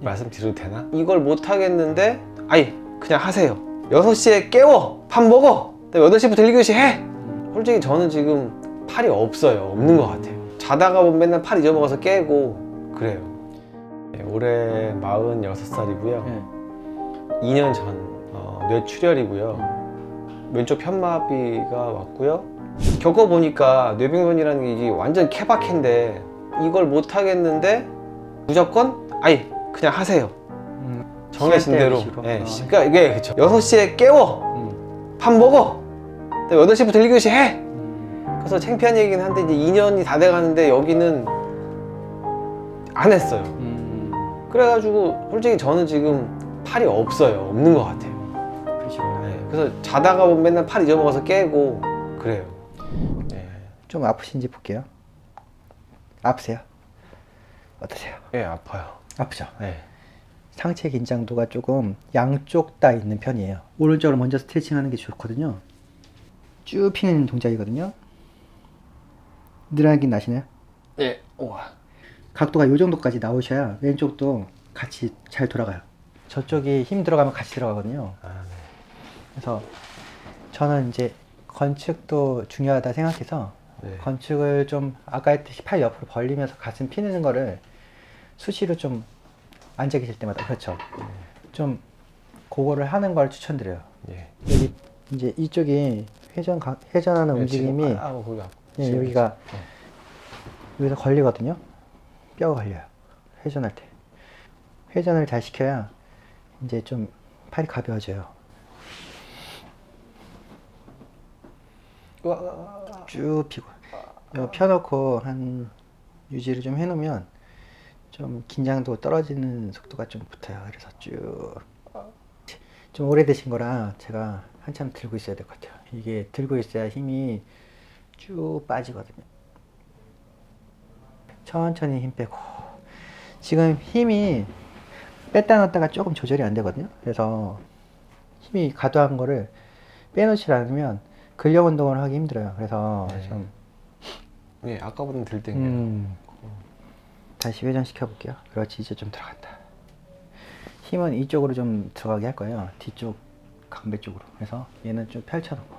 말씀 드려도 되나? 이걸 못 하겠는데 아이 그냥 하세요. 6시에 깨워. 밥 먹어. 8시부터 1교시 해. 솔직히 저는 지금 팔이 없어요. 없는 것 같아요. 자다가 보면 맨날 팔 잊어먹어서 깨고 그래요. 네, 올해 46살이고요. 네. 2년 전 어, 뇌출혈이고요. 왼쪽 편마비가 왔고요. 겪어보니까 뇌병변이라는 게 이게 완전 케바케인데 이걸 못 하겠는데 무조건 아이 그냥 하세요 음, 정해진 대로. 예, 어. 시- 그러니까 이게 그쵸 6시에 깨워 음. 밥 먹어 8시부터 1교시 해 음. 그래서 창피한 얘기긴 한데 이제 2년이 다 돼가는데 여기는 안 했어요 음. 그래가지고 솔직히 저는 지금 팔이 없어요 없는 것 같아요 그러시구나. 네, 그래서 자다가 보면 맨날 팔 잊어먹어서 깨고 그래요 예, 좀 아프신지 볼게요. 아프세요? 어떠세요? 예 아파요 아프죠? 네. 상체 긴장도가 조금 양쪽 다 있는 편이에요. 오른쪽으로 먼저 스트레칭 하는 게 좋거든요. 쭉 피는 동작이거든요. 늘어나긴 나시나요? 예. 우와 각도가 이 정도까지 나오셔야 왼쪽도 같이 잘 돌아가요. 저쪽이 힘 들어가면 같이 들어가거든요. 아, 네. 그래서 저는 이제 건축도 중요하다 생각해서 네. 건축을 좀 아까 했듯이 팔 옆으로 벌리면서 가슴 피는 거를 수시로 좀 앉아 계실 때마다 그렇죠. 좀 그거를 하는 걸 추천드려요. 예. 여기 이제 이쪽이 회전 가- 회전하는 예, 움직임이 아, 아, 거기 아파. 예, 지금 여기가 네. 여기서 걸리거든요. 뼈가 걸려요. 회전할 때. 회전을 잘 시켜야 이제 좀 팔이 가벼워져요. 쭉 피고. 이거 펴놓고 한 유지를 좀 해놓으면 좀 긴장도 떨어지는 속도가 좀 붙어요. 그래서 쭉. 좀 오래되신 거라 제가 한참 들고 있어야 될 것 같아요. 이게 들고 있어야 힘이 쭉 빠지거든요. 천천히 힘 빼고. 지금 힘이 뺐다 넣었다가 조금 조절이 안 되거든요. 그래서 힘이 과도한 거를 빼놓지 않으면 근력 운동을 하기 힘들어요. 그래서 네. 좀 예, 아까보다는 덜 땡겨요. 음, 다시 회전시켜 볼게요. 그렇지 이제 좀 들어간다. 힘은 이쪽으로 좀 들어가게 할 거예요. 뒤쪽 강배 쪽으로. 그래서 얘는 좀 펼쳐 놓고.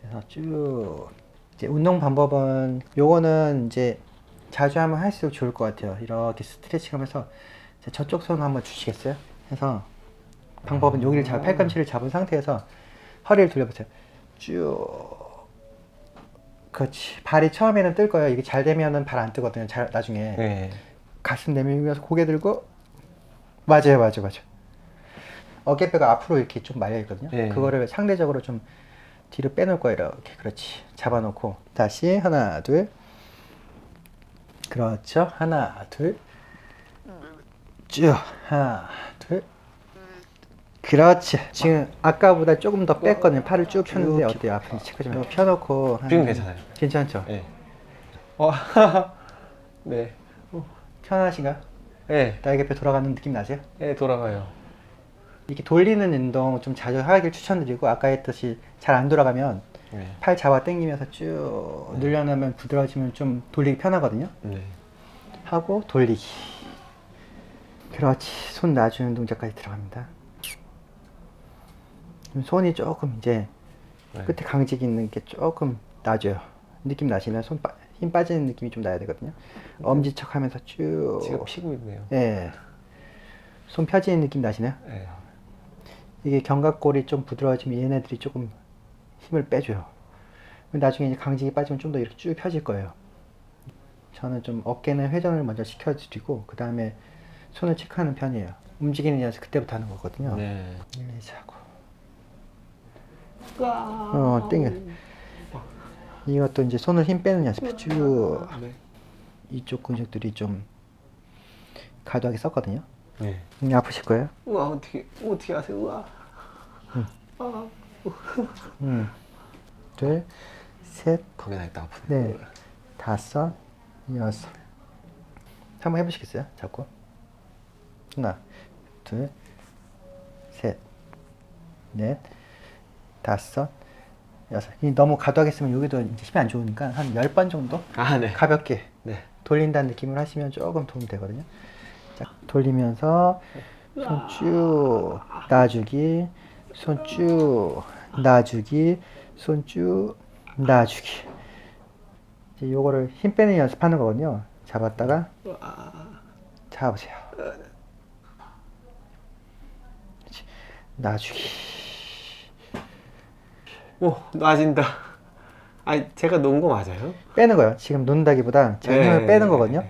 그래서 쭉 이제 운동 방법은 요거는 이제 자주 하면 할수록 좋을 것 같아요. 이렇게 스트레칭 하면서 자, 저쪽 손 한번 주시겠어요? 해서 방법은 여기를 잡 팔꿈치를 잡은 상태에서 허리를 돌려보세요. 쭉 그렇지. 발이 처음에는 뜰 거예요. 이게 잘 되면은 발 안 뜨거든요. 잘 나중에 네. 가슴 내밀면서 고개 들고 맞아요, 맞아요, 맞아요. 어깨뼈가 앞으로 이렇게 좀 말려 있거든요. 네. 그거를 상대적으로 좀 뒤로 빼놓을 거예요. 이렇게 그렇지. 잡아놓고 다시 하나, 둘. 그렇죠. 하나, 둘. 쭉 하나, 둘. 그렇지. 지금 아까보다 조금 더 뺐거든요. 팔을 쭉 폈는데 어때요? 앞에 체크 좀. 펴놓고 한- 지금 괜찮아요. 괜찮죠? 예. 어, 네. 편하신가요? 예, 날개뼈 돌아가는 느낌 나세요? 예, 돌아가요. 이렇게 돌리는 운동 좀 자주 하길 추천드리고 아까 했듯이 잘 안 돌아가면 네. 팔 잡아 당기면서 쭉 늘려놓으면 부드러워지면 좀 돌리기 편하거든요. 네. 하고 돌리기. 그렇지. 손 놔주는 동작까지 들어갑니다. 손이 조금 이제 네. 끝에 강직 있는 게 조금 놔줘요. 느낌 나시나요? 손 빠, 힘 빠지는 느낌이 좀 나야 되거든요. 엄지척 하면서 쭉. 지금 피고 있네요. 예. 손 펴지는 느낌 나시나요? 예. 이게 견갑골이 좀 부드러워지면 얘네들이 조금 힘을 빼줘요. 나중에 이제 강직이 빠지면 좀 더 이렇게 쭉 펴질 거예요. 저는 좀 어깨는 회전을 먼저 시켜드리고 그 다음에 손을 체크하는 편이에요. 움직이는 연습 그때부터 하는 거거든요. 네. 릴리즈 하고. 어, 땡겨. 이것도 이제 손을 힘 빼는 연습 쭉 네. 이쪽 근육들이 좀 과도하게 썼거든요. 네. 음, 아프실 거예요. 우와, 어떻게, 어떻게 하세요? 우와. 아, 음. 둘, 셋, 거기나 있다 아프네. 네, 다섯, 여섯. 한번 해보시겠어요? 잡고. 하나, 둘, 셋, 넷, 다섯, 여섯. 이 너무 과도하게 쓰면 여기도 이제 힘이 안 좋으니까 한 열 번 정도 아, 네. 가볍게 네. 돌린다는 느낌을 하시면 조금 도움이 되거든요. 자, 돌리면서 손 쭉 놔주기 손 쭉 놔주기 손 쭉 놔주기 이제 요거를 힘 빼는 연습하는 거거든요 잡았다가 잡으세요 그렇지. 놔주기 오 놔진다. 아 제가 놓은 거 맞아요? 빼는 거예요 지금 놓는다기보다 제가 네. 힘을 빼는 거거든요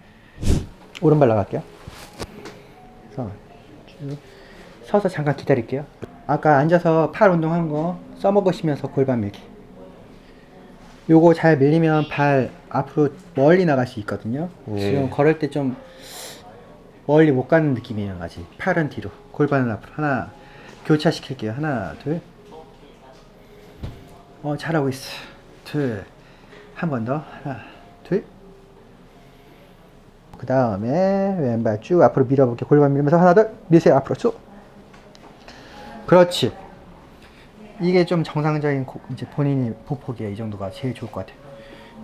오른발 나갈게요. 그래서 쭉 서서 잠깐 기다릴게요. 아까 앉아서 팔 운동한 거 써먹으시면서 골반 밀기. 요거 잘 밀리면 발 앞으로 멀리 나갈 수 있거든요. 네. 지금 걸을 때 좀 멀리 못 가는 느낌이에요. 아직 팔은 뒤로, 골반은 앞으로. 하나 교차시킬게요. 하나, 둘. 어 잘하고 있어. 둘. 한 번 더. 하나, 둘. 그 다음에 왼발 쭉 앞으로 밀어볼게요. 골반 밀면서 하나 둘 미세요 앞으로 쭉. 그렇지. 이게 좀 정상적인 고- 이제 본인이 보폭이에요. 이 정도가 제일 좋을 것 같아요.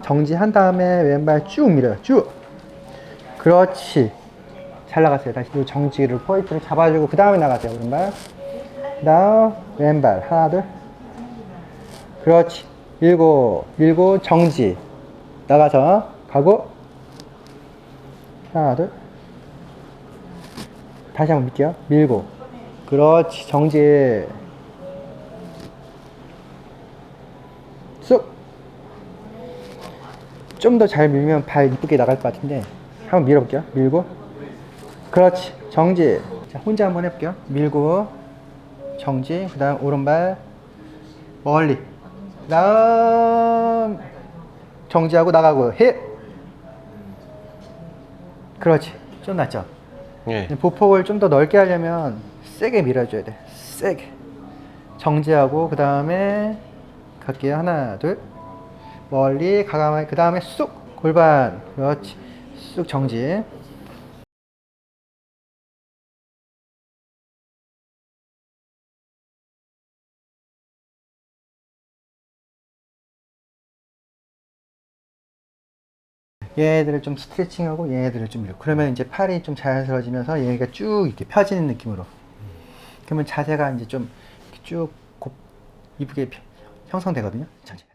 정지한 다음에 왼발 쭉 밀어요. 쭉. 그렇지. 잘 나갔어요. 다시 이 정지를 포인트를 잡아주고 그 다음에 나가세요. 오른발. 그 다음 왼발 하나 둘. 그렇지. 밀고 밀고 정지. 나가서 가고. 하나 둘. 다시 한번 밀게요. 밀고. 그렇지. 정지. 쑥 좀 더 잘 밀면 발 이쁘게 나갈 것 같은데 한번 밀어볼게요. 밀고. 그렇지. 정지. 자 혼자 한번 해볼게요. 밀고. 정지. 그 다음 오른발. 멀리. 그 다음 정지하고 나가고 힙 그렇지. 좀 낫죠? 예. 보폭을 좀 더 넓게 하려면 세게 밀어줘야 돼. 세게. 정지하고 그 다음에 갈게요. 하나 둘. 멀리 가감하게 그 다음에 쑥 골반. 그렇지. 쑥 정지 얘네들을 좀 스트레칭하고 얘네들을 좀 밀고 그러면 이제 팔이 좀 자연스러워지면서 얘가 쭉 이렇게 펴지는 느낌으로. 그러면 자세가 이제 좀 이렇게 쭉 곱, 이쁘게 펴- 형성되거든요 천천히